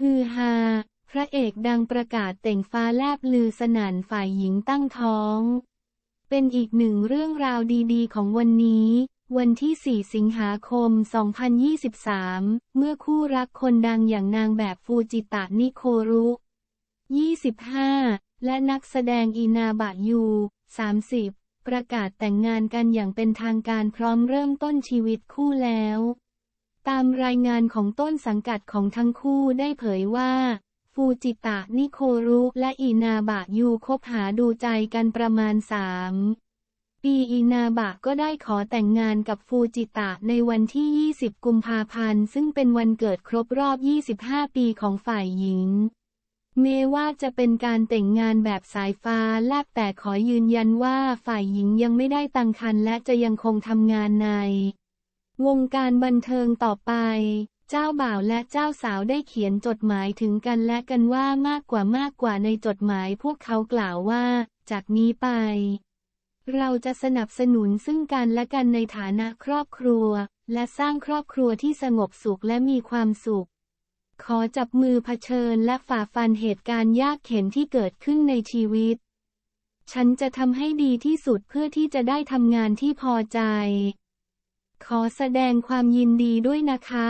ฮือฮา พระเอกดังประกาศเต่งฟ้าแลบลือสนันฝ่ายหญิงตั้งท้อง เป็นอีกหนึ่งเรื่องราวดีๆ ของวันนี้ วันที่ 4 สิงหาคม 2023 เมื่อคู่รักคนดังอย่างนางแบบฟูจิตะนิโครุ 25 และนักแสดงอีนาบะยู 30 ประกาศแต่งงานกันอย่างเป็นทางการพร้อมเริ่มต้นชีวิตคู่แล้ว ตามรายงานของต้นสังกัดของทั้งคู่ได้เผยว่า ฟูจิตะนิโครุและอีนาบะยูคบหาดูใจกันประมาณ3ปีอีนาบะก็ได้ขอแต่งงานกับฟูจิตะในวันที่ 20 กุมภาพันธ์ ซึ่งเป็นวันเกิดครบรอบ 25 ปีของฝ่ายหญิง เมว่าจะเป็นการแต่งงานแบบสายฟ้าแลบแต่ขอยืนยันว่าฝ่ายหญิงยังไม่ได้ตั้งครรภ์และจะยังคงทำงานใน วงการบันเทิงต่อไป เจ้าบ่าวและเจ้าสาวได้เขียนจดหมายถึงกันและกันว่ามากกว่ามากกว่าในจดหมายพวกเขากล่าวว่า จากนี้ไป เราจะสนับสนุนซึ่งกันและกันในฐานะครอบครัว และสร้างครอบครัวที่สงบสุขและมีความสุข ขอจับมือเผชิญและฝ่าฟันเหตุการณ์ยากเข็นที่เกิดขึ้นในชีวิต ฉันจะทำให้ดีที่สุดเพื่อที่จะได้ทำงานที่พอใจ ขอแสดงความยินดีด้วยนะคะ